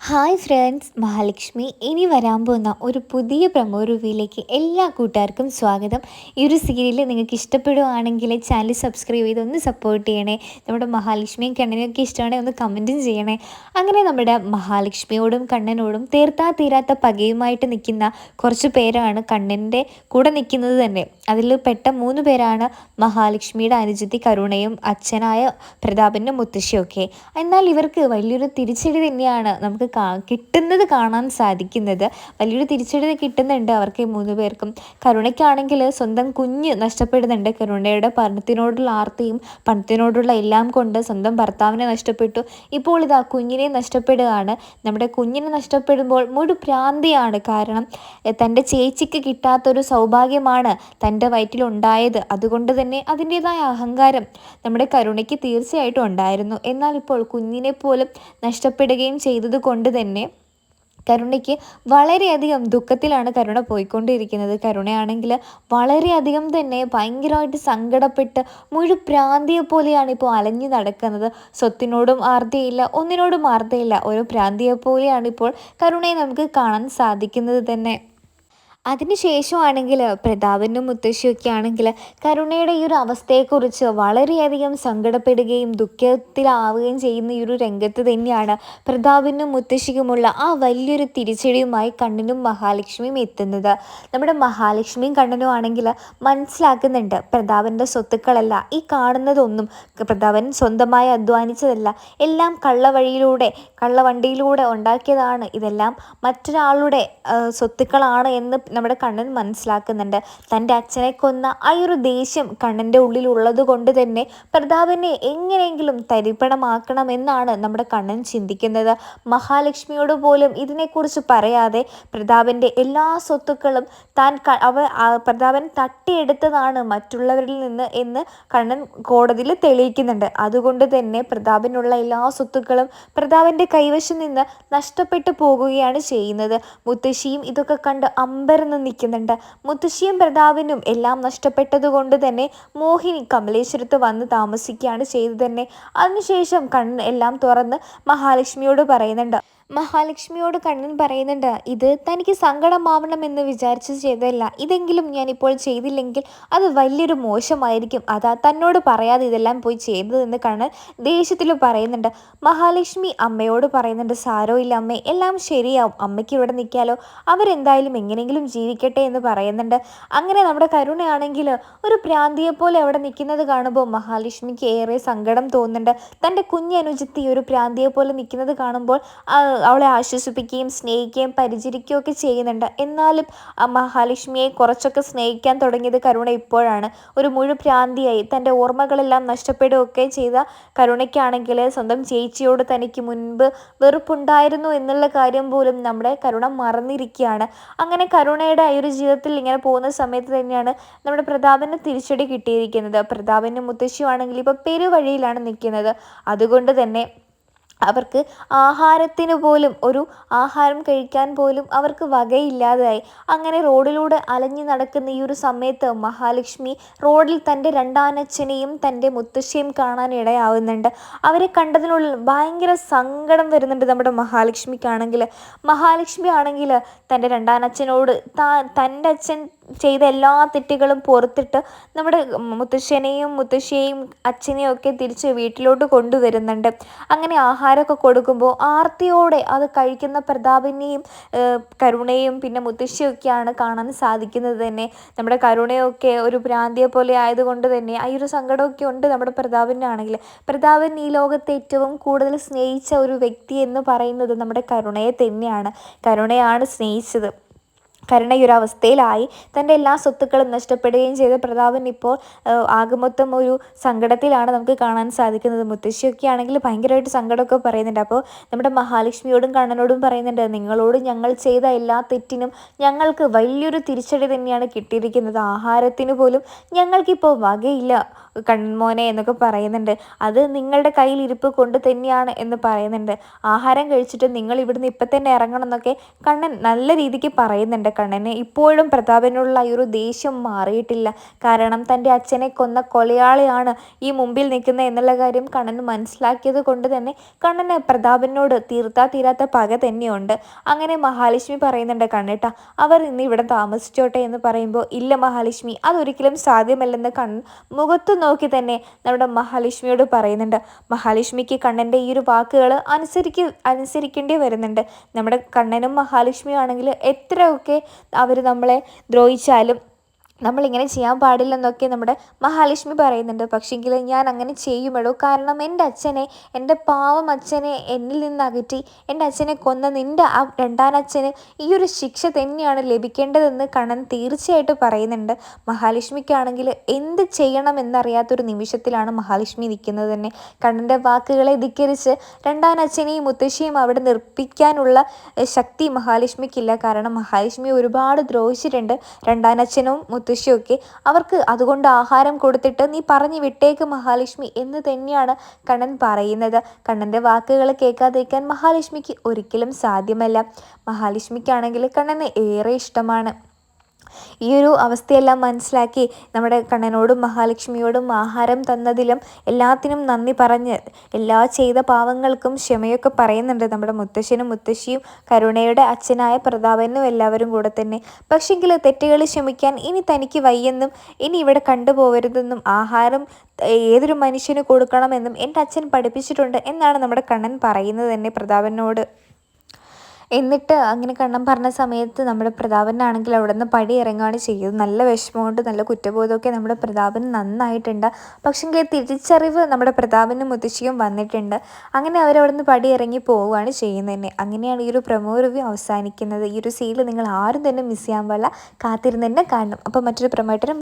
Hi friends Mahalakshmi. ഇനി വരാൻ പോകുന്ന ഒരു പുതിയ പ്രമോ റിവ്യൂയിലേക്ക് എല്ലാ കൂട്ടുകാർക്കും സ്വാഗതം. ഈ ഒരു സീരിയൽ നിങ്ങൾക്ക് ഇഷ്ടപ്പെടുകയാണെങ്കിൽ ചാനൽ സബ്സ്ക്രൈബ് ചെയ്ത് ഒന്ന് സപ്പോർട്ട് ചെയ്യണേ. നമ്മുടെ മഹാലക്ഷ്മിയും കണ്ണനെയൊക്കെ ഇഷ്ടമാണെങ്കിൽ ഒന്ന് കമന്റും ചെയ്യണേ. അങ്ങനെ നമ്മുടെ മഹാലക്ഷ്മിയോടും കണ്ണനോടും തീർത്താ തീരാത്ത പകയുമായിട്ട് നിൽക്കുന്ന കുറച്ച് പേരാണ് കണ്ണന്റെ കൂടെ നിൽക്കുന്നത് തന്നെ. അതിൽ പെട്ട മൂന്ന് പേരാണ് മഹാലക്ഷ്മിയുടെ അനുജത്തി കരുണയും അച്ഛനായ പ്രതാപന്റെ മുത്തശ്ശിയൊക്കെ എന്നാൽ ഇവർക്ക് വലിയൊരു തിരിച്ചടി തന്നെയാണ് നമുക്ക് കിട്ടുന്നത് കാണാൻ സാധിക്കുന്നത്. വലിയൊരു തിരിച്ചടി കിട്ടുന്നുണ്ട് അവർക്ക് മൂന്ന് പേർക്കും. കരുണയ്ക്കാണെങ്കിൽ സ്വന്തം കുഞ്ഞ് നഷ്ടപ്പെടുന്നുണ്ട്. കരുണയുടെ പണത്തിനോടുള്ള ആർത്തിയും പണത്തിനോടുള്ള എല്ലാം കൊണ്ട് സ്വന്തം ഭർത്താവിനെ നഷ്ടപ്പെട്ടു. ഇപ്പോൾ ഇതാ കുഞ്ഞിനെ നഷ്ടപ്പെടുകയാണ്. നമ്മുടെ കുഞ്ഞിനെ നഷ്ടപ്പെടുമ്പോൾ മുഴു ഭ്രാന്തിയാണ് കാരണം തന്റെ ചേച്ചിക്ക് കിട്ടാത്തൊരു സൗഭാഗ്യമാണ് തന്റെ വയറ്റിലുണ്ടായത്. അതുകൊണ്ട് തന്നെ അതിന്റെതായ അഹങ്കാരം നമ്മുടെ കരുണയ്ക്ക് തീർച്ചയായിട്ടും ഉണ്ടായിരുന്നു. എന്നാൽ ഇപ്പോൾ കുഞ്ഞിനെ പോലും നഷ്ടപ്പെടുകയും ചെയ്തത് കൊണ്ട് തന്നെ കരുണയ്ക്ക് വളരെയധികം ദുഃഖത്തിലാണ് കരുണ പോയിക്കൊണ്ടിരിക്കുന്നത്. കരുണയാണെങ്കിൽ വളരെയധികം തന്നെ ഭയങ്കരമായിട്ട് സങ്കടപ്പെട്ട് മുഴു പ്രാന്തിയെ പോലെയാണ് ഇപ്പോൾ അലഞ്ഞു നടക്കുന്നത്. സ്വത്തിനോടും ആർദ്യയില്ല ഒന്നിനോടും ആർദ്യയില്ല ഒരു പ്രാന്തിയെ പോലെയാണ് ഇപ്പോൾ കരുണയെ നമുക്ക് കാണാൻ സാധിക്കുന്നത് തന്നെ. അതിനുശേഷമാണെങ്കിൽ പ്രതാപനും മുത്തശ്ശിയൊക്കെ ആണെങ്കിൽ കരുണയുടെ ഈ ഒരു അവസ്ഥയെക്കുറിച്ച് വളരെയധികം സങ്കടപ്പെടുകയും ദുഃഖത്തിലാവുകയും ചെയ്യുന്ന ഈ ഒരു രംഗത്ത് തന്നെയാണ് പ്രതാപനും മുത്തശ്ശിക്കുമുള്ള ആ വലിയൊരു തിരിച്ചടിയുമായി കണ്ണനും മഹാലക്ഷ്മിയും എത്തുന്നത്. നമ്മുടെ മഹാലക്ഷ്മിയും കണ്ണനും ആണെങ്കിൽ മനസ്സിലാക്കുന്നുണ്ട് പ്രതാപന്റെ സ്വത്തുക്കളല്ല ഈ കാണുന്നതൊന്നും പ്രതാപൻ സ്വന്തമായി അധ്വാനിച്ചതല്ല. എല്ലാം കള്ളവഴിയിലൂടെ കള്ളവണ്ടിയിലൂടെ ഉണ്ടാക്കിയതാണ്. ഇതെല്ലാം മറ്റൊരാളുടെ സ്വത്തുക്കളാണ് എന്ന് നമ്മുടെ കണ്ണൻ മനസ്സിലാക്കുന്നുണ്ട്. തന്റെ അച്ഛനെ കൊന്ന ആ ഒരു ദേഷ്യം കണ്ണന്റെ ഉള്ളിലുള്ളത് കൊണ്ട് തന്നെ പ്രതാപനെ എങ്ങനെയെങ്കിലും തരിപ്പണമാക്കണമെന്നാണ് നമ്മുടെ കണ്ണൻ ചിന്തിക്കുന്നത്. മഹാലക്ഷ്മിയോട് പോലും ഇതിനെക്കുറിച്ച് പറയാതെ പ്രതാപന്റെ എല്ലാ സ്വത്തുക്കളും താൻ അവ പ്രതാപൻ തട്ടിയെടുത്തതാണ് മറ്റുള്ളവരിൽ നിന്ന് എന്ന് കണ്ണൻ കോടതിയിൽ തെളിയിക്കുന്നുണ്ട്. അതുകൊണ്ട് തന്നെ പ്രതാപനുള്ള എല്ലാ സ്വത്തുക്കളും പ്രതാപന്റെ കൈവശം നിന്ന് നഷ്ടപ്പെട്ടു പോകുകയാണ് ചെയ്യുന്നത്. മുത്തശ്ശിയും ഇതൊക്കെ കണ്ട് അമ്പര നിന്ന് നിൽക്കുന്നുണ്ട്. മുത്തശ്ശിയും പ്രതാപനും എല്ലാം നഷ്ടപ്പെട്ടതുകൊണ്ട് തന്നെ മോഹിനി കമലേശ്വരത്ത് വന്ന് താമസിക്കുകയാണ് ചെയ്തു തന്നെ. അതിനുശേഷം കണ്ണ് എല്ലാം തുറന്ന് മഹാലക്ഷ്മിയോട് പറയുന്നുണ്ട്. മഹാലക്ഷ്മിയോട് കണ്ണൻ പറയുന്നുണ്ട് ഇത് തനിക്ക് സങ്കടമാവണമെന്ന് വിചാരിച്ച് ചെയ്തതല്ല. ഇതെങ്കിലും ഞാനിപ്പോൾ ചെയ്തില്ലെങ്കിൽ അത് വലിയൊരു മോശമായിരിക്കും. അതാ തന്നോട് പറയാതെ ഇതെല്ലാം പോയി ചെയ്തതെന്ന് കണ്ണൻ ദേഷ്യത്തിൽ പറയുന്നുണ്ട്. മഹാലക്ഷ്മി അമ്മയോട് പറയുന്നുണ്ട് സാരോ ഇല്ല അമ്മേ എല്ലാം ശരിയാവും. അമ്മയ്ക്ക് ഇവിടെ നിൽക്കാലോ. അവരെന്തായാലും എങ്ങനെയെങ്കിലും ജീവിക്കട്ടെ എന്ന് പറയുന്നുണ്ട്. അങ്ങനെ നമ്മുടെ കരുണയാണെങ്കിൽ ഒരു പ്രാന്തിയെ പോലെ അവിടെ നിൽക്കുന്നത് കാണുമ്പോൾ മഹാലക്ഷ്മിക്ക് ഏറെ സങ്കടം തോന്നുന്നുണ്ട്. തന്റെ കുഞ്ഞനുജത്തി ഒരു പ്രാന്തിയെ പോലെ നിൽക്കുന്നത് കാണുമ്പോൾ അവളെ ആശ്വസിപ്പിക്കുകയും സ്നേഹിക്കുകയും പരിചരിക്കുകയും ഒക്കെ ചെയ്യുന്നുണ്ട്. എന്നാലും ആ മഹാലക്ഷ്മിയെ കുറച്ചൊക്കെ സ്നേഹിക്കാൻ തുടങ്ങിയത് കരുണ ഇപ്പോഴാണ്. ഒരു മുഴു ഭ്രാന്തിയായി തന്റെ ഓർമ്മകളെല്ലാം നഷ്ടപ്പെടുകയൊക്കെ ചെയ്ത കരുണയ്ക്കാണെങ്കിൽ സ്വന്തം ചേച്ചിയോട് തനിക്ക് മുൻപ് വെറുപ്പുണ്ടായിരുന്നു എന്നുള്ള കാര്യം പോലും നമ്മുടെ കരുണ മറന്നിരിക്കുകയാണ്. അങ്ങനെ കരുണയുടെ ആ ഒരു ജീവിതത്തിൽ ഇങ്ങനെ പോകുന്ന സമയത്ത് തന്നെയാണ് നമ്മുടെ പ്രതാപന് തിരിച്ചടി കിട്ടിയിരിക്കുന്നത്. പ്രതാപന്റെ മുത്തശ്ശിയാണെങ്കിൽ ഇപ്പോൾ പെരുവഴിയിലാണ് നിൽക്കുന്നത്. അതുകൊണ്ട് തന്നെ അവർക്ക് ആഹാരത്തിന് പോലും ഒരു ആഹാരം കഴിക്കാൻ പോലും അവർക്ക് വകയില്ലാതായി. അങ്ങനെ റോഡിലൂടെ അലഞ്ഞു നടക്കുന്ന ഈ ഒരു സമയത്ത് മഹാലക്ഷ്മി റോഡിൽ തന്റെ രണ്ടാനച്ഛനെയും തന്റെ മുത്തശ്ശിയും കാണാൻ ഇടയാവുന്നുണ്ട്. അവരെ കണ്ടതിനുള്ളിൽ ഭയങ്കര സങ്കടം വരുന്നുണ്ട് നമ്മുടെ മഹാലക്ഷ്മിക്കാണെങ്കിൽ. മഹാലക്ഷ്മി ആണെങ്കിൽ തന്റെ രണ്ടാനച്ഛനോട് താ തന്റെ അച്ഛൻ ചെയ്ത എല്ലാ തെറ്റുകളും പുറത്തിട്ട് നമ്മുടെ മുത്തശ്ശനെയും മുത്തശ്ശിയെയും അച്ഛനെയും ഒക്കെ തിരിച്ച് വീട്ടിലോട്ട് കൊണ്ടുവരുന്നുണ്ട്. അങ്ങനെ ആഹാരമൊക്കെ കൊടുക്കുമ്പോൾ ആർത്തിയോടെ അത് കഴിക്കുന്ന പ്രതാപിനെയും കരുണയും പിന്നെ മുത്തശ്ശിയൊക്കെയാണ് കാണാൻ സാധിക്കുന്നത് തന്നെ. നമ്മുടെ കരുണയൊക്കെ ഒരു ഭ്രാന്തിയെ പോലെ ആയതുകൊണ്ട് തന്നെ ആ ഒരു സങ്കടമൊക്കെ ഉണ്ട് നമ്മുടെ പ്രതാപിനാണെങ്കിൽ പ്രതാപൻ ഈ ലോകത്തെ ഏറ്റവും കൂടുതൽ സ്നേഹിച്ച ഒരു വ്യക്തി എന്ന് പറയുന്നത് നമ്മുടെ കരുണയെ തന്നെയാണ്. കരുണയാണ് സ്നേഹിച്ചത്. കരുണ ഈ ഒരു അവസ്ഥയിലായി തന്റെ എല്ലാ സ്വത്തുക്കളും നഷ്ടപ്പെടുകയും ചെയ്ത പ്രതാപൻ ഇപ്പോൾ ആകെ ഒരു സങ്കടത്തിലാണ് നമുക്ക് കാണാൻ സാധിക്കുന്നത്. മുത്തശ്ശിയൊക്കെ ആണെങ്കിൽ ഭയങ്കരമായിട്ട് സങ്കടമൊക്കെ പറയുന്നുണ്ട്. അപ്പോൾ നമ്മുടെ മഹാലക്ഷ്മിയോടും കണ്ണനോടും പറയുന്നുണ്ട് നിങ്ങളോട് ഞങ്ങൾ ചെയ്ത എല്ലാ തെറ്റിനും ഞങ്ങൾക്ക് വലിയൊരു തിരിച്ചടി തന്നെയാണ് കിട്ടിയിരിക്കുന്നത്. ആഹാരത്തിന് പോലും ഞങ്ങൾക്കിപ്പോൾ വകയില്ല. കൺമോനെ എന്നൊക്കെ പറയുന്നുണ്ട്. അത് നിങ്ങളുടെ കയ്യിൽ ഇരിപ്പ് കൊണ്ട് തന്നെയാണ് എന്ന് പറയുന്നുണ്ട്. ആഹാരം കഴിച്ചിട്ട് നിങ്ങൾ ഇവിടുന്ന് ഇപ്പം തന്നെ ഇറങ്ങണം എന്നൊക്കെ കണ്ണൻ നല്ല രീതിക്ക് പറയുന്നുണ്ട്. കണ്ണന് ഇപ്പോഴും പ്രതാപനോടുള്ള ഈ ഒരു ദേഷ്യം മാറിയിട്ടില്ല. കാരണം തന്റെ അച്ഛനെ കൊന്ന കൊലയാളിയാണ് ഈ മുമ്പിൽ നിൽക്കുന്നത് എന്നുള്ള കാര്യം കണ്ണൻ മനസ്സിലാക്കിയത് കൊണ്ട് തന്നെ കണ്ണന് പ്രതാപനോട് തീർത്താ തീരാത്ത പക തന്നെയുണ്ട്. അങ്ങനെ മഹാലക്ഷ്മി പറയുന്നുണ്ട് കണ്ണേട്ട അവർ ഇന്ന് ഇവിടെ താമസിച്ചോട്ടെ എന്ന് പറയുമ്പോൾ ഇല്ല മഹാലക്ഷ്മി അതൊരിക്കലും സാധ്യമല്ലെന്ന് കണ്ണൻ മുഖത്ത് നോക്കി തന്നെ നമ്മുടെ മഹാലക്ഷ്മിയോട് പറയുന്നുണ്ട്. മഹാലക്ഷ്മിക്ക് കണ്ണന്റെ ഈ ഒരു വാക്കുകൾ അനുസരിക്ക അനുസരിക്കേണ്ടി വരുന്നുണ്ട്. നമ്മുടെ കണ്ണനും മഹാലക്ഷ്മിയും ആണെങ്കിൽ എത്രയൊക്കെ അവർ നമ്മളെ ദ്രോഹിച്ചാലും നമ്മളിങ്ങനെ ചെയ്യാൻ പാടില്ലെന്നൊക്കെ നമ്മുടെ മഹാലക്ഷ്മി പറയുന്നുണ്ട്. പക്ഷേങ്കിൽ ഞാൻ അങ്ങനെ ചെയ്യുമെടോ കാരണം എന്റെ അച്ഛനെ എന്റെ പാവം അച്ഛനെ എന്നിൽ നിന്ന് അകറ്റി എന്റെ അച്ഛനെ കൊന്ന നിന്റെ ആ രണ്ടാനച്ഛന് ഈ ഒരു ശിക്ഷ തന്നെയാണ് ലഭിക്കേണ്ടതെന്ന് കണ്ണൻ തീർച്ചയായിട്ടും പറയുന്നുണ്ട്. മഹാലക്ഷ്മിക്കാണെങ്കിൽ എന്ത് ചെയ്യണമെന്നറിയാത്തൊരു നിമിഷത്തിലാണ് മഹാലക്ഷ്മി നിൽക്കുന്നത് തന്നെ. കണ്ണന്റെ വാക്കുകളെ ധിക്കരിച്ച് രണ്ടാനച്ഛനെയും മുത്തശ്ശിയും അവിടെ നിർപ്പിക്കാനുള്ള ശക്തി മഹാലക്ഷ്മിക്കില്ല. കാരണം മഹാലക്ഷ്മി ഒരുപാട് ദ്രോഹിച്ചിട്ടുണ്ട്. രണ്ടാനച്ഛനും മുത്തശ്ശിയൊക്കെ അവർക്ക് അതുകൊണ്ട് ആഹാരം കൊടുത്തിട്ട് നീ പറഞ്ഞു വിട്ടേക്ക് മഹാലക്ഷ്മി എന്ന് തന്നെയാണ് കണ്ണൻ പറയുന്നത്. കണ്ണന്റെ വാക്കുകൾ കേൾക്കാതിരിക്കാൻ മഹാലക്ഷ്മിക്ക് ഒരിക്കലും സാധ്യമല്ല. മഹാലക്ഷ്മിക്കാണെങ്കിൽ കണ്ണനെ ഏറെ ഇഷ്ടമാണ്. ഈ ഒരു അവസ്ഥയെല്ലാം മനസ്സിലാക്കി നമ്മുടെ കണ്ണനോടും മഹാലക്ഷ്മിയോടും ആഹാരം തന്നതിലും എല്ലാത്തിനും നന്ദി പറഞ്ഞ് എല്ലാ ചെയ്ത പാവങ്ങൾക്കും ക്ഷമയൊക്കെ പറയുന്നുണ്ട് നമ്മുടെ മുത്തശ്ശനും മുത്തശ്ശിയും കരുണയുടെ അച്ഛനായ പ്രതാപനും എല്ലാവരും കൂടെ തന്നെ. പക്ഷെങ്കിൽ തെറ്റുകൾ ക്ഷമിക്കാൻ ഇനി തനിക്ക് വയ്യെന്നും ഇനി ഇവിടെ കണ്ടുപോകരുതെന്നും ആഹാരം ഏതൊരു മനുഷ്യന് കൊടുക്കണമെന്നും എന്റെ അച്ഛൻ പഠിപ്പിച്ചിട്ടുണ്ട് എന്നാണ് നമ്മുടെ കണ്ണൻ പറയുന്നത് തന്നെ പ്രതാപനോട്. എന്നിട്ട് അങ്ങനെ കണ്ണം പറഞ്ഞ സമയത്ത് നമ്മുടെ പ്രതാപനാണെങ്കിൽ അവിടെ നിന്ന് പടി ഇറങ്ങുകയാണ് ചെയ്യുന്നത്. നല്ല വിഷമം കൊണ്ട് നല്ല കുറ്റബോധമൊക്കെ നമ്മുടെ പ്രതാപന് നന്നായിട്ടുണ്ട്. പക്ഷെങ്കിൽ തിരിച്ചറിവ് നമ്മുടെ പ്രതാപനും മുത്തശ്ശിയും വന്നിട്ടുണ്ട്. അങ്ങനെ അവരവിടെ നിന്ന് പടി ഇറങ്ങി പോവുകയാണ് ചെയ്യുന്നത് തന്നെ. അങ്ങനെയാണ് ഈ ഒരു പ്രമോ റിവ്യൂ അവസാനിക്കുന്നത്. ഈ ഒരു സീരിയൽ നിങ്ങൾ ആരും തന്നെ മിസ് ചെയ്യാൻ പാടില്ല. കാത്തിരുന്ന് തന്നെ കാണണം. അപ്പോൾ മറ്റൊരു പ്രമോട്ടനും